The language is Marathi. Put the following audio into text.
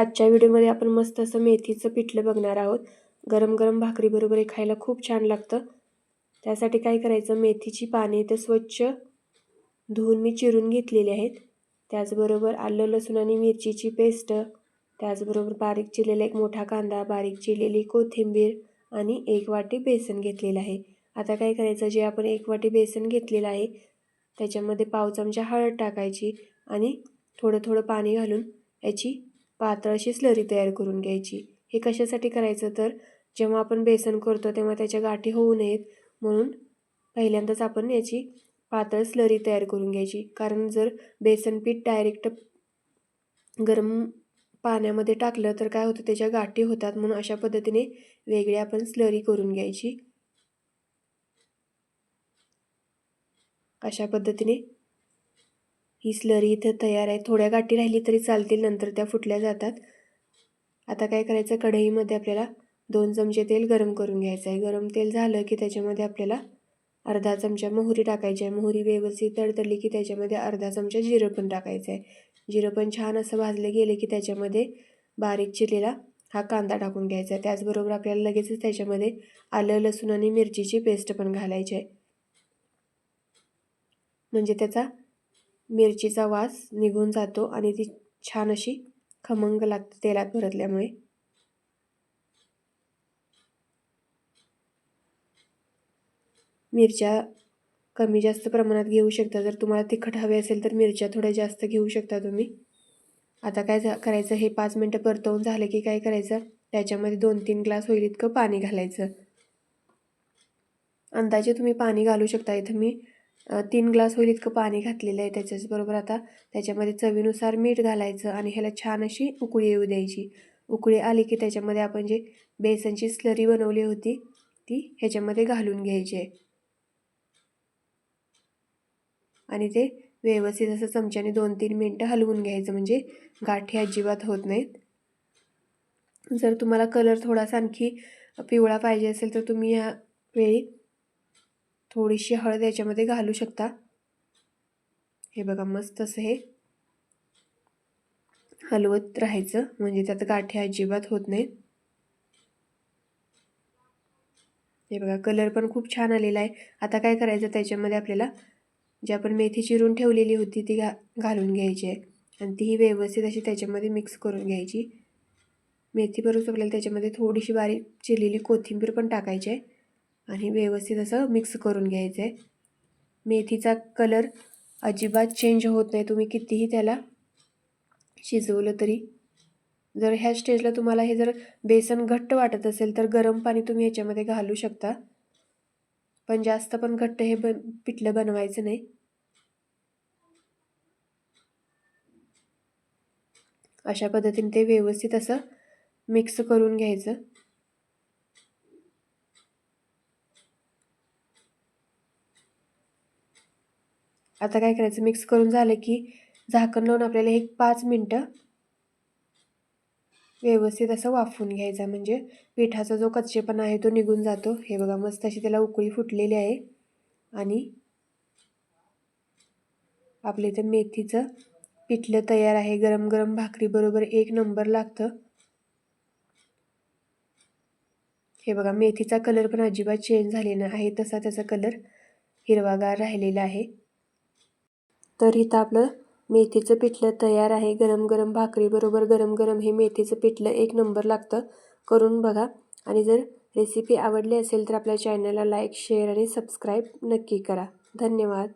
आजच्या व्हिडिओमध्ये आपण मस्त असं मेथीचं पिठलं बघणार आहोत. गरम गरम भाकरीबरोबर हे खायला खूप छान लागतं. त्यासाठी काय करायचं मेथीची पाने ते स्वच्छ धुवून मी चिरून घेतलेली आहेत. त्याचबरोबर आलं लसूण आणि मिरचीची पेस्ट त्याचबरोबर बारीक चिरलेला एक मोठा कांदा बारीक चिरलेली कोथिंबीर आणि एक वाटी बेसन घेतलेलं आहे. आता काय करायचं जे आपण एक वाटी बेसन घेतलेलं आहे त्याच्यामध्ये पाव चमचा हळद टाकायची आणि थोडं थोडं पाणी घालून याची पातळ अशी स्लरी तयार करून घ्यायची. हे कशासाठी करायचं तर जेव्हा आपण बेसन करतो तेव्हा त्याच्या गाठी होऊ नयेत म्हणून पहिल्यांदाच आपण याची पातळ स्लरी तयार करून घ्यायची. कारण जर बेसन पीठ डायरेक्ट गरम पाण्यामध्ये टाकलं तर काय होतं त्याच्या गाठी होतात म्हणून अशा पद्धतीने वेगळी आपण स्लरी करून घ्यायची. अशा पद्धतीने ही स्लरी इथं तयार आहे. थोड्या गाठी राहिली तरी चालतील नंतर त्या फुटल्या जातात. आता काय करायचं? कढईमध्ये आपल्याला दोन चमचे तेल गरम करून घ्यायचं आहे. गरम तेल झालं की त्याच्यामध्ये आपल्याला अर्धा चमचा मोहरी टाकायची आहे. मोहरी व्यवस्थित तडतडली की त्याच्यामध्ये अर्धा चमचा जिरं पण टाकायचं आहे. जिरं पण छान असं भाजलं गेलं की त्याच्यामध्ये बारीक चिरलेला हा कांदा टाकून घ्यायचा आहे. त्याचबरोबर आपल्याला लगेचच त्याच्यामध्ये आलं लसूण आणि मिरचीची पेस्ट पण घालायची आहे. म्हणजे त्याचा मिरचीचा वास निघून जातो आणि ती छान अशी खमंग लागते तेलात परतल्यामुळे. मिरच्या कमी जास्त प्रमाणात घेऊ शकता. जर तुम्हाला तिखट हवे असेल तर मिरच्या थोड्या जास्त घेऊ शकता तुम्ही. आता काय करायचं? हे पाच मिनटं परतवून झालं की काय करायचं? त्याच्यामध्ये दोन तीन ग्लास होईल इतकं पाणी घालायचं. अंदाजे तुम्ही पाणी घालू शकता. इथं मी तीन ग्लास होईल इतकं पाणी घातलेलं आहे त्याच्याचबरोबर आता त्याच्यामध्ये चवीनुसार मीठ घालायचं आणि ह्याला छान अशी उकळी येऊ द्यायची. उकळी आली की त्याच्यामध्ये आपण जे बेसनची स्लरी बनवली होती ती ह्याच्यामध्ये घालून घ्यायची आहे. आणि ते व्यवस्थित असं चमच्याने दोन तीन मिनटं हलवून घ्यायचं म्हणजे गाठी अजिबात होत नाहीत. जर तुम्हाला कलर थोडासा आणखी पिवळा पाहिजे असेल तर तुम्ही या वेळी थोडीशी हळद याच्यामध्ये घालू शकता. हे बघा मस्त असं हे हलवत राहायचं. म्हणजे त्यात गाठी अजिबात होत नाही. हे बघा कलर पण खूप छान आलेला आहे. आता काय करायचं त्याच्यामध्ये आपल्याला जी आपण मेथी चिरून ठेवलेली होती ती घा घालून घ्यायची आहे. आणि तीही व्यवस्थित अशी त्याच्यामध्ये मिक्स करून घ्यायची. मेथी बरोबर आपल्याला त्याच्यामध्ये थोडीशी बारीक चिरलेली कोथिंबीर पण टाकायची आहे. आणि व्यवस्थित असं मिक्स करून घ्यायचं आहे मेथीचा कलर अजिबात चेंज होत नाही. तुम्ही कितीही त्याला शिजवलं तरी. जर ह्या स्टेजला तुम्हाला हे जर बेसन घट्ट वाटत असेल तर गरम पाणी तुम्ही ह्याच्यामध्ये घालू शकता. पण जास्त पण घट्ट हे ब पिठलं बनवायचं नाही. अशा पद्धतीने ते व्यवस्थित असं मिक्स करून घ्यायचं. आता काय करायचं? मिक्स करून झालं की झाकण लावून आपल्याला एक पाच मिनटं व्यवस्थित असं वाफवून घ्यायचा. म्हणजे पिठाचा जो कच्चेपणा आहे तो निघून जातो. हे बघा मस्त अशी त्याला उकळी फुटलेली आहे. आणि आपलं इथं मेथीचं पिठलं तयार आहे. गरम गरम भाकरीबरोबर एक नंबर लागतं. हे बघा मेथीचा कलर पण अजिबात चेंज झालेला आहे तसा त्याचा कलर हिरवागार राहिलेला आहे. तर इथं आपलं मेथीचं पिठलं तयार आहे. गरम गरम भाकरीबरोबर गरम गरम हे मेथीचं पिठलं एक नंबर लागतं. करून बघा. आणि जर रेसिपी आवडली असेल तर आपल्या चॅनलला लाईक शेअर आणि सबस्क्राईब नक्की करा. धन्यवाद.